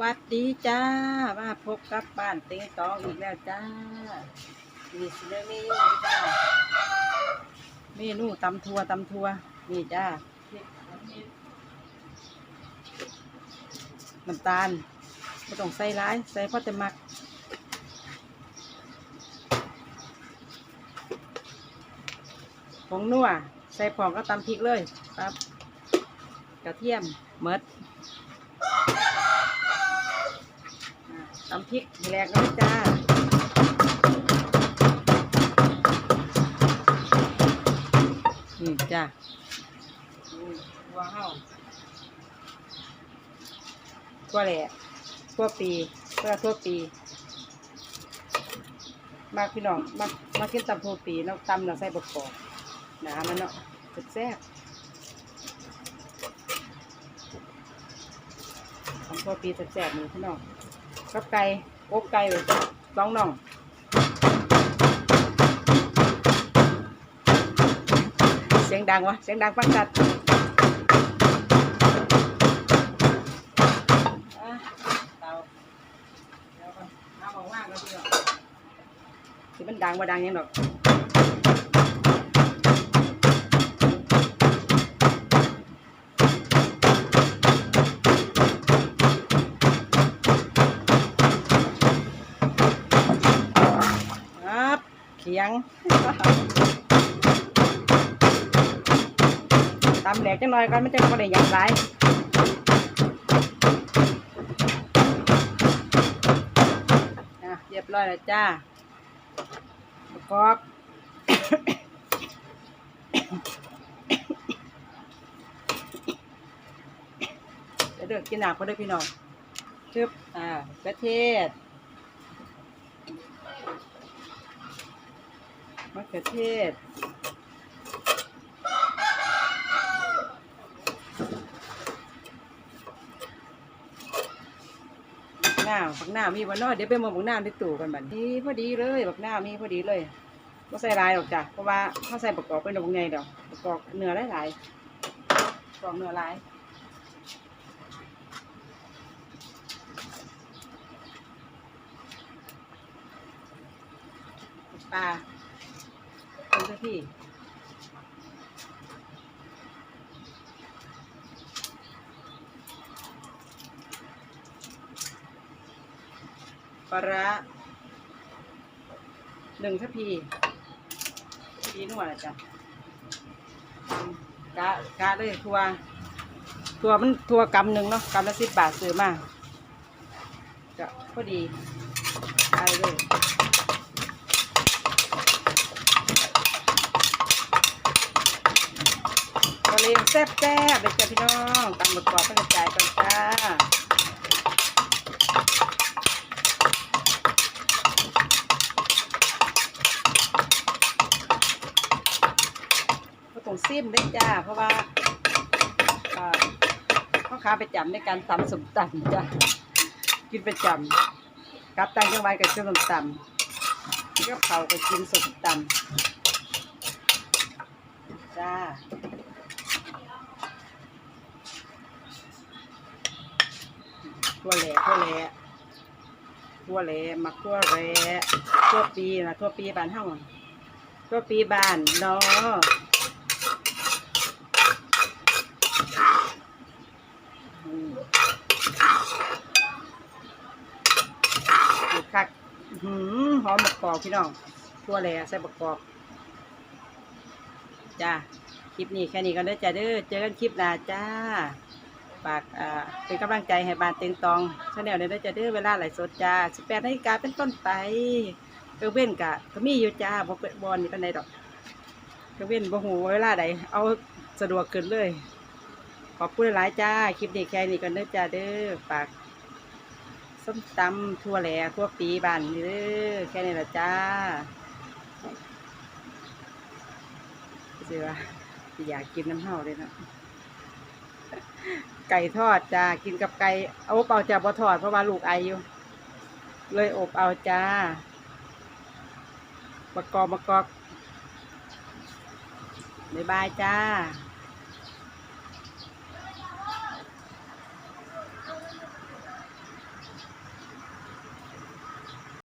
วัสดีจ้ามาพบกับบ้านเต็งตองอีกแล้วจ้านี่สิเรื่องนี้จ้าเมนูตำทัวตำทัวนี่จ้าน้ำตาลไม่ต้องใส่ร้าย ใส่พอแต่มักผงนัวใส่ผงก็ตำพริกเลยครับ กระเทียมเมด ตำพริกแหลกเลยจ้านี่จ้าอืมตัวเห่าตัวแหลกตัวปีตัวตัวปี มากพี่น้องมากมากินตำตัวปีแล้วตำเราใส่บกกอกหนามันเนาะแซ่บๆตำตัวปีแซ่บๆนี่พี่น้อง กับไก่อกไก่ไว้จ้ะสองน่องเสียงดังวะเสียงดังปักจัดอะเตาเดี๋ยวก่อนน้ำออกว่างแล้วพี่น้องสิมันดังมาดังยังดอก สียงตำแหลกจังหน่อยก่อนมันจะไม่ได้หยับหลายอะเรียบร้อยแล้วจ้าประกอบเดี๋ยวเดือดกินหนักพอได้พี่น้องชึบอ่ากระเทศ มะเขือเทศหน้าบักหน้ามีวันน้อยเดี๋ยวไปมองบักหน้าในตู้กันบัดนี้พอดีเลยบักหน้ามีพอดีเลยไม่ใส่ลายหรอกจ้ะเพราะว่าเขาใส่ประกอบเป็นดอกไงดอกประกอบเนื้อหลายๆประกอบเนื้อหลายปลา เป็นเจ้าที่ปลาร้าหนึ่งทัพพีพีนวดนะจ๊ะกะกะเลยทัวทัวมันทัวกำหนึ่งเนาะกำละสิบบาทซื้อมาก็พอดีไปเลย ก็เลยแซ่บแซ่บๆเลยจ้ะพี่น้องตำหมดกรอบกระจายกันจ้าก็ต้องซิมได้จ้า เพราะว่าอ่าพ่อค้าไปจำในการตำสมตำจ้ากินประจำกลับต่างจังหวัดก็กินสมตำกับเขาก็กินสมตำจ้า ทั่วแหล่ทั่วแหล่ทั่วแหล่มักทั่วแหล่ทั่วปีนะทั่วปีบ้านเฮาทั่วปีบ้านเนาะอืมคักหืมหอมบักกอกพี่น้องทั่วแหล่ใส่บักกอกจ้าคลิปนี้แค่นี้ก็ได้จ้าเด้อเจอกันคลิปหน้าจ้า ฝากอ่าเป็นกำลังใจให้บานเต็งตองชาแนลเด้อจ้าเด้อเวลาไหลฟ์สดจ้า18นาฬิกาเป็นต้นไปเกเว้นกะก็มีอยู่จ้าบ่เป็นบอลนี่เป็นไดดอกเกเว้นบ่หูว่าเวลาใดเอาสะดวกเกินเลย ขอบคุณหลายๆจ้าคลิปนี้แค่นี้กันเด้อจ้าเด้อฝากส้มตำทั่วแหล่ทั่วปีบ้านนี่เด้อแค่นี้ละจ้าเสืออยากกินน้ำเห่าเลยเนาะ ไก่ทอดจ้ากินกับไก่เอาอบเอาจ้าบ่ทอดเพราะว่าลูกไออยู่ เลยอบเอาจ้าประกอบประกอบบ๊ายบายจ้า